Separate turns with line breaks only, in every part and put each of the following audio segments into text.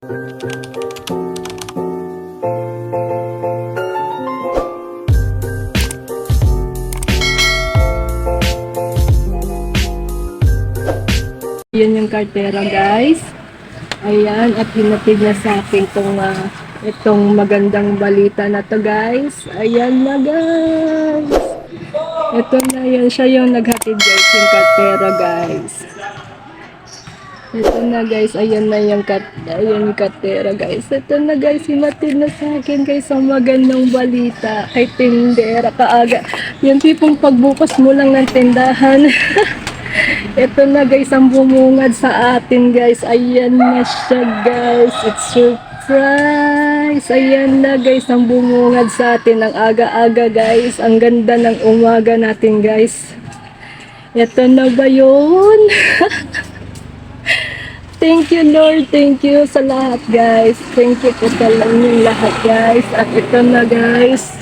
Yan yung kartera, guys. Ayan, at hinatid na sa akin itong, ah, itong magandang balita na to, guys. Ayan na, guys. Ito na yan. Siya yung naghatid, guys, yung kartera, guys. Ito na, guys. Ayan na yung, kat ayan yung kartera, guys. Ito na, guys. Hinatid na sa akin, guys, ang magandang balita. Kay tindera, kaaga. Yung tipong pagbukas mo lang ng tindahan. Ito na guys, ang bumungad sa atin guys. Ayan na siya guys. It's surprise. Ayan na guys, ang bumungad sa atin. Ang aga-aga guys. Ang ganda ng umaga natin guys. Ito na ba yun? Thank you Lord. Thank you sa lahat guys. Thank you po sa inyong lahat guys. At ito na guys.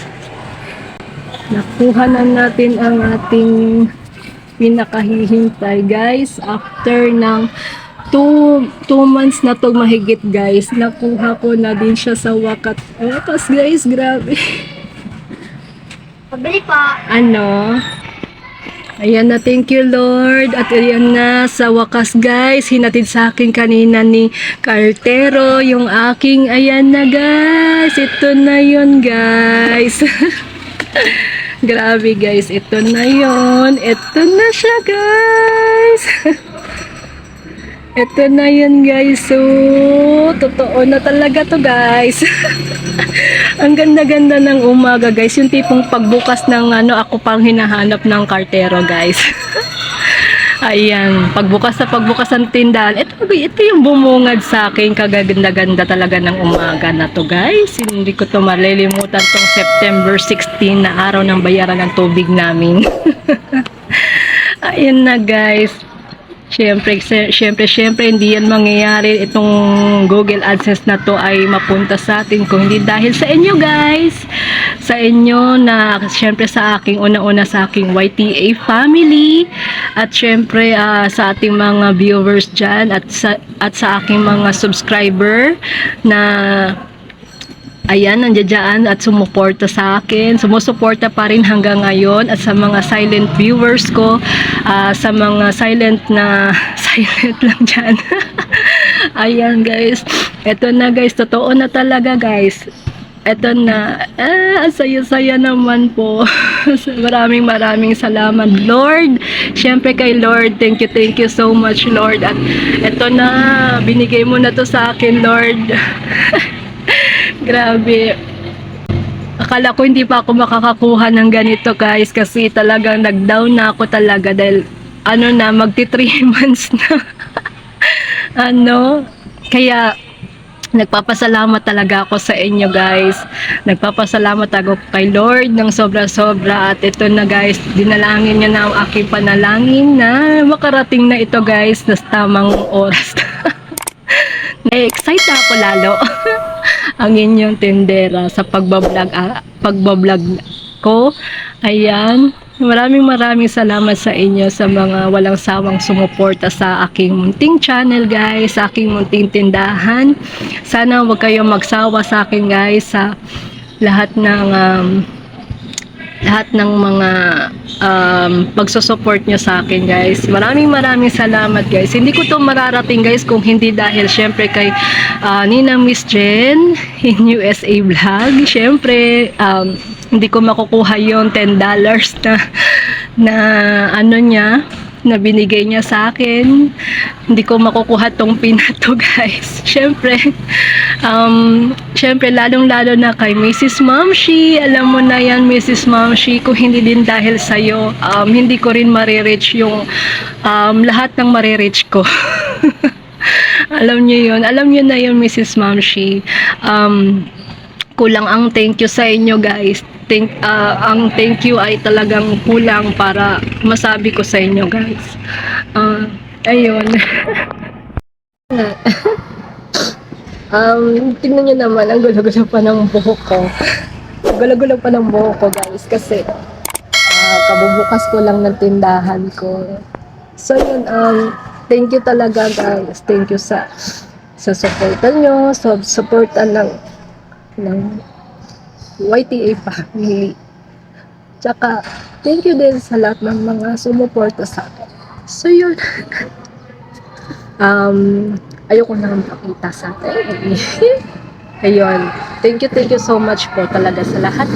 Nakuha na natin ang ating pinakahihintay guys after ng 2 2 months na to mahigit guys nakuha ko na din siya sa wakat wakas guys grabe
Pabili pa.
ano Ayan na, thank you Lord. At ayan na, sa wakas guys, hinatid sa akin kanina ni Cartero, yung aking, ayan na guys, ito na yun guys. Grabe guys, ito na yon. Ito na siya guys. ito na yun guys. So, totoo na talaga to guys. Ang ganda-ganda ng umaga guys. Yung tipong pagbukas ng ano, ako pang hinahanap ng kartero guys. Ayan, pagbukas sa pagbukas ng tindahan, ito, ito yung bumungad sa akin, kagaganda-ganda talaga ng umaga na to guys. Hindi ko to malilimutan tong September 16 na araw ng bayaran ng tubig namin. Ayan na guys. Siyempre, siyempre, siyempre, hindi yan mangyayari. Itong Google AdSense na to ay mapunta sa atin kung hindi dahil sa inyo guys. Sa inyo na, siyempre sa aking, una-una sa aking YTA family. At siyempre, ah, sa ating mga viewers dyan at sa, at sa aking mga subscriber na ayan, nandiyan at sumuporta sa akin. Sumusuporta pa rin hanggang ngayon at sa mga silent viewers ko, ah, sa mga silent na silent lang dyan. ayan guys, eto na guys, totoo na talaga guys. Eto na, ang saya-saya naman po. maraming maraming salamat, Lord. Siyempre kay Lord, thank you, thank you so much, Lord. At eto na, binigay mo na to sa akin, Lord. Grabe. Akala ko hindi pa ako makakakuha ng ganito guys kasi talagang nag-down na ako talaga dahil ano na magti 3 months na. ano? Kaya nagpapasalamat talaga ako sa inyo guys. Nagpapasalamat ako kay Lord ng sobra-sobra at ito na guys, dinalangin niya na ang aking panalangin na makarating na ito guys na tamang oras. Na-excite ako lalo. ang inyong tendera sa pagbablog, ah, pagbablog ko. Ayan. Maraming maraming salamat sa inyo sa mga walang sawang sumuporta sa aking munting channel guys, sa aking munting tindahan. Sana huwag kayong magsawa sa akin guys sa lahat ng um, lahat ng mga um, pagsusupport nyo sa akin guys. Maraming maraming salamat guys. Hindi ko to mararating guys kung hindi dahil syempre kay uh, Nina Miss Jen in USA Vlog. Syempre um, hindi ko makukuha yung $10 na na ano niya na binigay niya sa akin. Hindi ko makukuha tong pinato guys. Syempre, um, syempre lalong-lalo na kay Mrs. Mamshi. Alam mo na yan, Mrs. Mamshi. Kung hindi din dahil sa'yo, um, hindi ko rin marireach yung um, lahat ng marireach ko. Alam niyo yun. Alam niyo na yun, Mrs. Mamshi. Um, kulang ang thank you sa inyo guys. Thank, ah, ang thank you ay talagang kulang para masabi ko sa inyo guys. Ah, ayun. um, tingnan nyo naman, ang gulo-gulo pa ng buhok ko. Gulo-gulo pa ng buhok ko guys kasi ah, kabubukas ko lang ng tindahan ko. So yun, um, thank you talaga guys. Thank you sa sa supportan nyo, sa supportan ng, ng YTA family. Tsaka, thank you din sa lahat ng mga sumuporta sa akin. So, yun. um, ayoko na lang pakita sa atin. Ayun. Thank you, thank you so much po talaga sa lahat.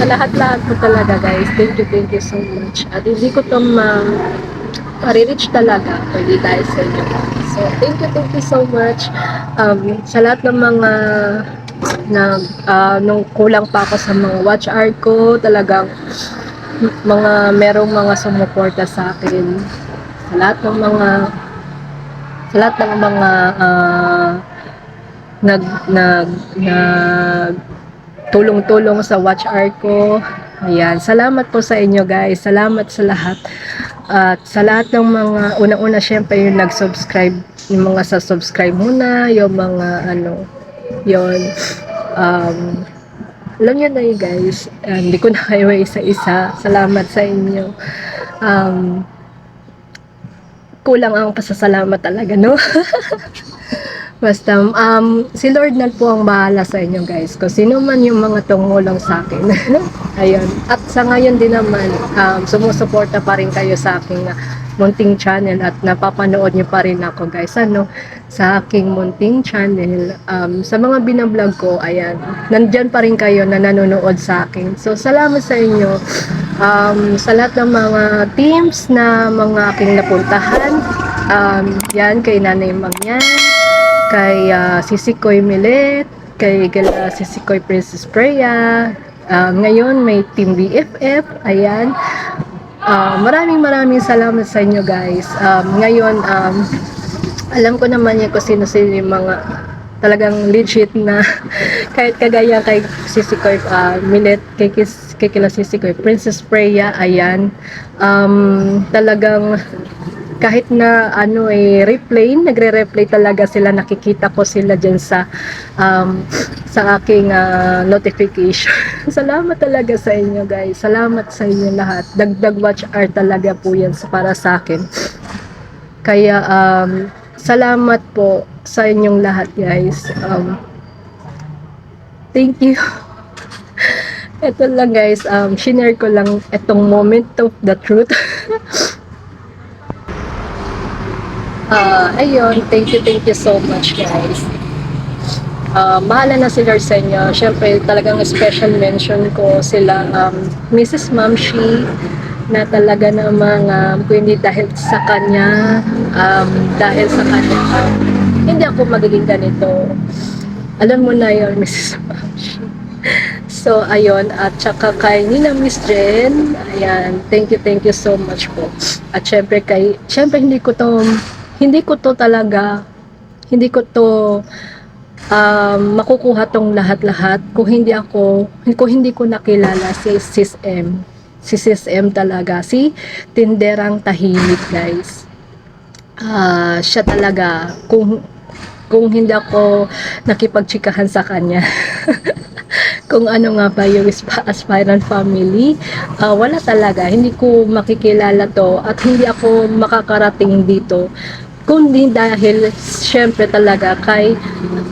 Sa lahat-lahat po talaga, guys. Thank you, thank you so much. At hindi ko to ma ma-reach talaga kundi dahil sa inyo. So, thank you, thank you so much. Um, sa lahat ng mga na ah, nung kulang pa ako sa mga watch hour ko, talagang mga merong mga sumuporta sa akin. Sa lahat ng mga sa lahat ng mga ah, nag nag nag tulong-tulong sa watch hour ko. Ayan, salamat po sa inyo guys. Salamat sa lahat. At sa lahat ng mga unang-una syempre yung nag-subscribe, yung mga sa subscribe muna, yung mga ano, yon um, alam nyo na yun guys, Ah, hindi ko na kayo isa-isa. Salamat sa inyo. Um, kulang ang pasasalamat talaga, no? Basta, um, si Lord na po ang bahala sa inyo guys. Kung sino man yung mga tumulong sa akin. Ayun. At sa ngayon din naman, um, sumusuporta pa rin kayo sa aking uh, munting channel at napapanood nyo pa rin ako guys. Ano? Sa aking munting channel. Um, sa mga binablog ko, ayan. Nandyan pa rin kayo na nanonood sa akin. So, salamat sa inyo. Um, sa lahat ng mga teams na mga aking napuntahan. Um, yan, kay Nanay Mangyan kay uh, Sisikoy Milet, kay Gala Sisikoy Princess Freya. Ah, ngayon may Team BFF, ayan. Ah, maraming maraming salamat sa inyo guys. Um, ngayon, um, alam ko naman yan kung sino-sino yung mga talagang legit na kahit kagaya kay Sisikoy uh, Milet, kay, Kis, kay kila Sisikoy, Princess Freya, ayan. Um, talagang kahit na ano eh replay, nagre-replay talaga sila, nakikita ko sila diyan sa um, sa aking ah, notification. Salamat talaga sa inyo guys. Salamat sa inyo lahat. Dagdag watch hour talaga po 'yan para sa akin. Kaya um, salamat po sa inyong lahat guys. Um, thank you. Ito lang guys, um, shinare ko lang itong moment of the truth. Ah, ayun, thank you, thank you so much guys. Ah, bahala na si inyo. Siyempre, talagang special mention ko sila, um, Mrs. Mamshi, na talaga namang um, kung hindi dahil sa kanya, um, dahil sa kanya, um, hindi ako magiging ganito. Alam mo na yon Mrs. Mamshi. So, ayun. At saka kay Nina Miss Jen, ayan, thank you, thank you so much po. At syempre kay, syempre hindi ko to, hindi ko to talaga, hindi ko to um, makukuha tong lahat-lahat kung hindi ako, kung hindi ko nakilala si Sis M. Si Sis M talaga. Si Tinderang Tahimik, guys. Ah, siya talaga, kung kung hindi ako nakipagtsikahan sa kanya. kung ano nga ba yung Asp- aspirant family, ah, wala talaga. Hindi ko makikilala to at hindi ako makakarating dito. Kundi dahil syempre talaga kay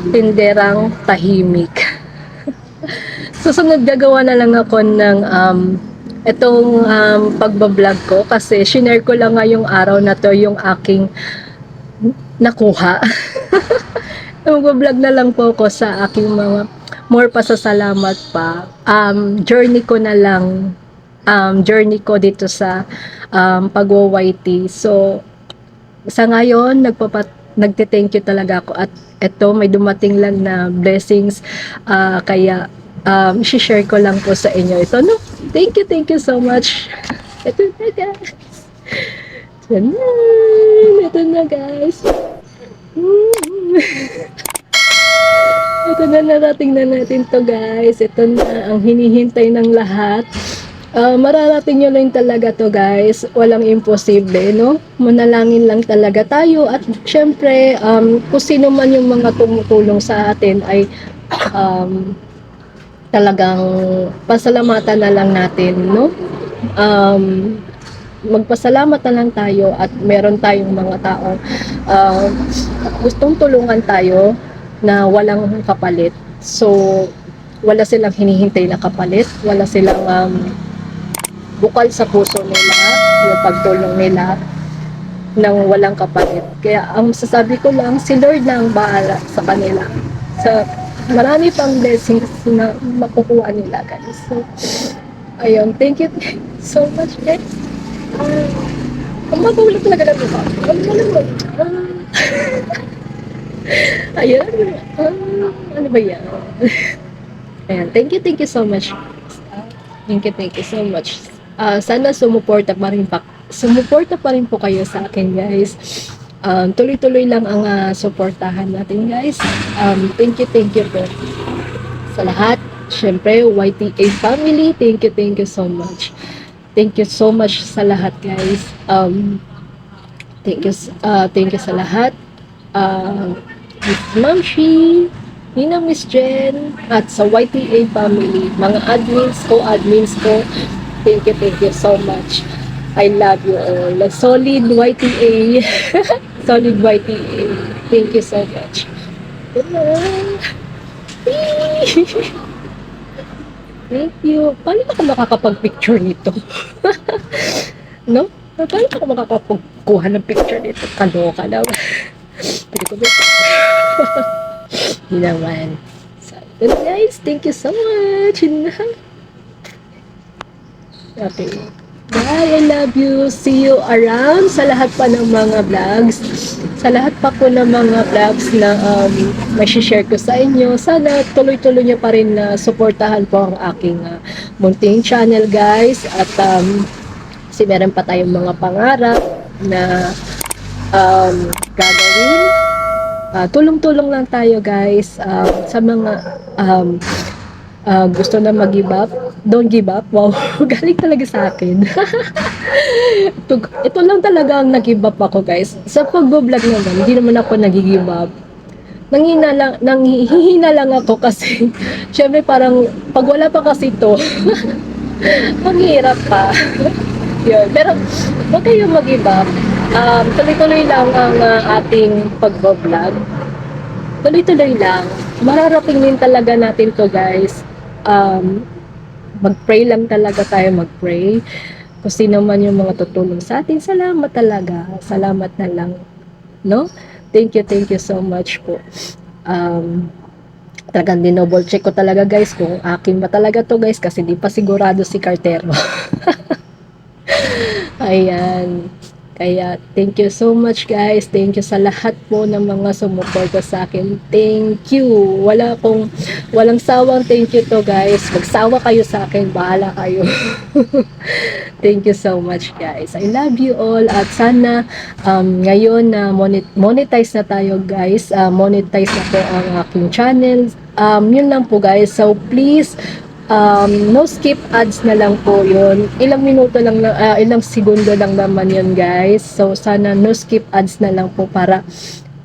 tinderang tahimik. Susunod gagawa na lang ako ng um, itong um, pagbablog ko kasi shinare ko lang ngayong araw na to yung aking nakuha. Mag-vlog na lang po ako sa aking mga more pasasalamat pa. Um, journey ko na lang um, journey ko dito sa um, pag-YT. So, sa ngayon, nagpapat nagte-thank you talaga ako. At eto may dumating lang na blessings ah, kaya um, share ko lang po sa inyo ito no? Thank you thank you so much. Ito na guys. Ito na guys. Ito na narating na natin to guys. Ito na ang hinihintay ng lahat Ah, mararating nyo lang talaga to guys. Walang imposible, no? Manalangin lang talaga tayo at syempre, um, kung sino man yung mga tumutulong sa atin ay um, talagang pasalamatan na lang natin, no? Um, magpasalamat na lang tayo at meron tayong mga taong uh, gustong tulungan tayo na walang kapalit. So, wala silang hinihintay na kapalit, wala silang um, bukal sa puso nila, yung pagtulong nila nang walang kapalit. Kaya ang sasabi ko lang, si Lord na ang bahala sa kanila. Sa marami pang blessings na makukuha nila guys. So, ayun, thank you so much guys. Uh, ang magulo talaga naman? Ah, ayun. Ah, ano ba yan? Ayan, thank you, thank you so much. Thank you, thank you so much. Ah, sana sumuporta pa rin pa sumuporta pa rin po kayo sa akin guys. Um, tuloy-tuloy lang ang ah, suportahan natin guys. Um, thank you, thank you po sa lahat. Siyempre, YTA family, thank you, thank you so much. Thank you so much sa lahat guys. Um, thank you, uh, thank you sa lahat. Uh, Miss Mamshi, Nina Miss Jen, at sa YTA family, mga admins ko, admins ko, thank you, thank you so much. I love you all. Solid YTA. Solid YTA. Thank you so much. Thank you. Paano ako makakapag-picture nito? no? Paano ako makakapagkuha ng picture nito? Kaloka na. Pwede ko ba? Hindi naman. So, guys, thank you so much. Okay. Bye, I love you. See you around sa lahat pa ng mga vlogs. Sa lahat pa po ng mga vlogs na um, share ko sa inyo. Sana tuloy-tuloy niyo pa rin na suportahan po ang aking uh, munting channel guys. At um, kasi meron pa tayong mga pangarap na um, gagawin. Uh, tulong-tulong lang tayo guys um, sa mga um, uh, gusto na mag-give up, don't give up. Wow, galing talaga sa akin. ito, ito lang talaga ang nag-give up ako guys. Sa pag-vlog naman, hindi naman ako nag-give up. Nanghina lang, nanghihina lang ako kasi syempre parang pag wala pa kasi ito, ang pa. Yun. Pero huwag kayong mag-give up. Um, tuloy-tuloy lang ang uh, ating pag-vlog. Tuloy-tuloy lang. Mararating din talaga natin to guys um, mag-pray lang talaga tayo mag-pray. Kung sino man yung mga tutulong sa atin, salamat talaga. Salamat na lang. No? Thank you, thank you so much po. Um, talagang dinoble check ko talaga guys kung akin ba talaga to guys kasi di pa sigurado si Cartero. Ayan. Kaya, thank you so much guys. Thank you sa lahat po ng mga sumuporta sa akin. Thank you. Wala akong, walang sawang thank you to guys. Magsawa kayo sa akin. Bahala kayo. thank you so much guys. I love you all. At sana, um, ngayon na uh, monetize na tayo guys. Uh, monetize na po ang aking channel. Um, yun lang po guys. So, please, um, no skip ads na lang po yun. Ilang minuto lang, uh, ilang segundo lang naman yun guys. So sana no skip ads na lang po para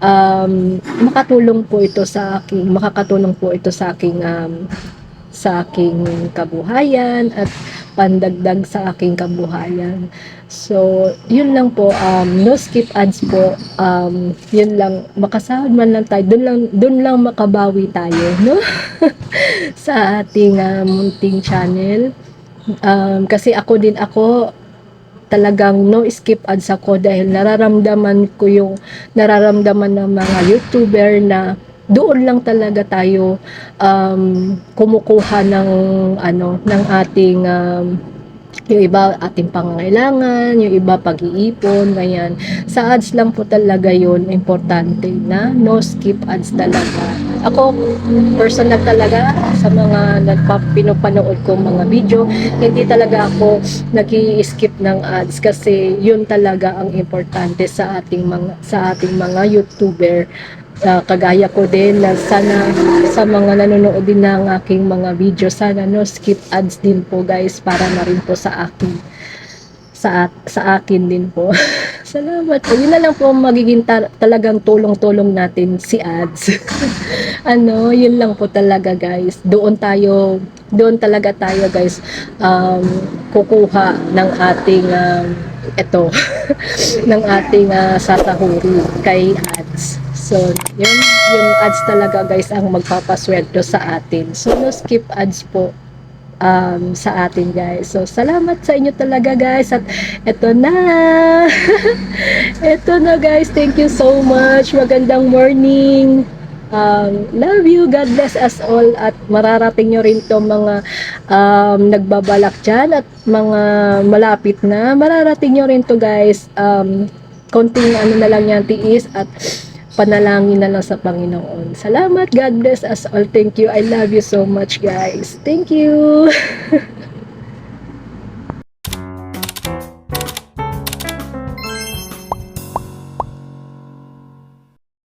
um, makatulong po ito sa aking, makakatulong po ito sa aking um, sa aking kabuhayan at pandagdag sa aking kabuhayan. So, yun lang po, um, no skip ads po, um, yun lang, makasahod man lang tayo, dun lang, dun lang makabawi tayo, no? sa ating uh, munting channel. Um, kasi ako din ako, talagang no skip ads ako dahil nararamdaman ko yung nararamdaman ng mga YouTuber na doon lang talaga tayo um, kumukuha ng ano ng ating um, yung iba ating pangangailangan, yung iba pag-iipon, ganyan. Sa ads lang po talaga yun, importante na no skip ads talaga. Ako, personal talaga sa mga nagpapinopanood ko mga video, hindi talaga ako nag skip ng ads kasi yun talaga ang importante sa ating mga sa ating mga YouTuber uh, kagaya ko din na sana sa mga nanonood din ng aking mga video sana no skip ads din po guys para na rin po sa akin. Sa sa akin din po. Salamat po. Yun na lang po magiging ta- talagang tulong-tulong natin si ads. Ano yun lang po talaga guys. Doon tayo doon talaga tayo guys um, kukuha ng ating um, ito ng ating ah, sasahuri kay ads. So, yun, yung ads talaga guys ang magpapasweldo sa atin. So, no skip ads po um, sa atin guys. So, salamat sa inyo talaga guys. At eto na. eto na guys. Thank you so much. Magandang morning. Um, love you. God bless us all. At mararating nyo rin to mga um, nagbabalak dyan at mga malapit na. Mararating nyo rin to guys. Um, konting ano na lang yan tiis at panalangin na lang sa Panginoon. Salamat. God bless us all. Thank you. I love you so much guys. Thank you.